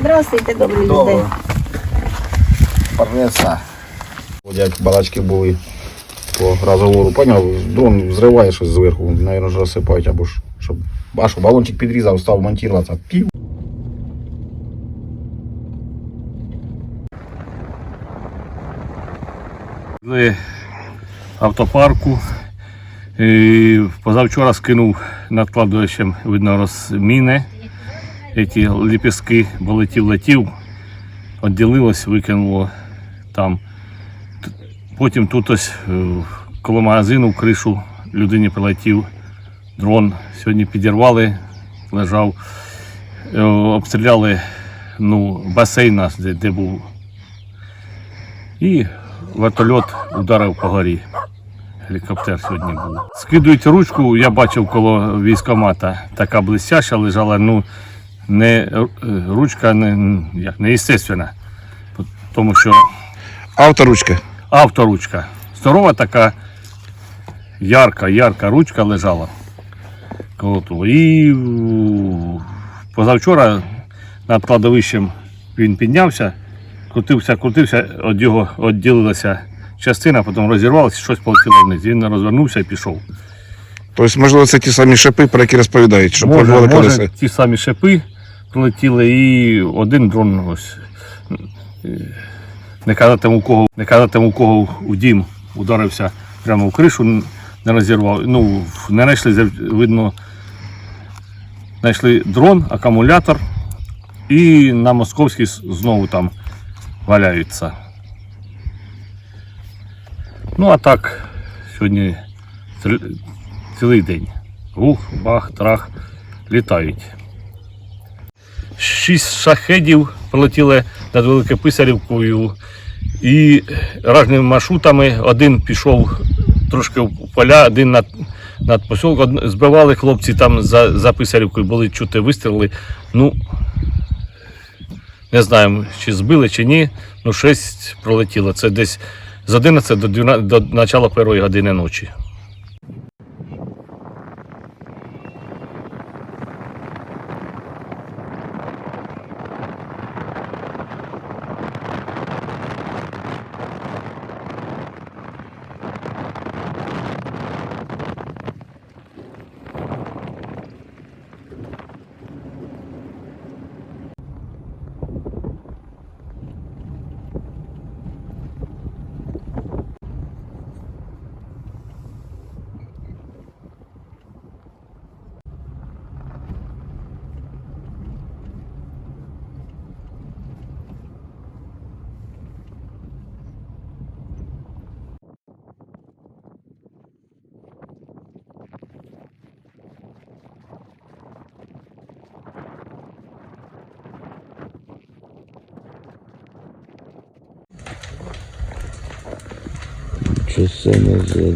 Здравствуйте, добрий день. Парнеса. Як балачки були по разговору, поняв, дрон зриває щось зверху, навіть розсипають, або ж, щоб, а балончик підрізав, став монтуватися. Пів. З автопарку. І позавчора скинув над кладовищем, видно, розміни. Ці ліпістки, бо летів, відділилось, викинуло там. Потім тут ось е, коло магазину в кришу людині прилетів дрон. Сьогодні підірвали, лежав, Е, обстріляли ну, басейн де, де був і вертольот ударив по горі. Гелікоптер сьогодні був. Скидують ручку, я бачив коло військомата, така блестяща лежала, ну не е, ручка не, як, не естественна, тому що Авторучка. авторучка. Здорова така ярка, ярка ручка лежала. І позавчора над кладовищем він піднявся, крутився, крутився, від його відділилася частина, потім розірвалася, щось полетіло вниз. Він розвернувся і пішов. Тобто, можливо, це ті самі шипи, про які розповідають, що Може, порвали може колеса. ті самі шипи прилетіли, і один дрон ось. е, Не казатиму у кого, не казатиму у кого у дім ударився прямо в кришу, не розірвав. Ну, не знайшли, видно, знайшли дрон, акумулятор, і на московській знову там валяються. Ну а так, сьогодні цілий день. Ух, бах, трах, літають. Шість шахедів прилетіли над Великописарівкою і різними маршрутами. Один пішов трошки в поля, один над, над посілком. Збивали хлопці там за, за Писарівкою, були чути вистріли. Ну, не знаємо, чи збили, чи ні. Ну, шість пролетіло. Це десь з 11 до, 12, до начала першої години ночі. Що це назад?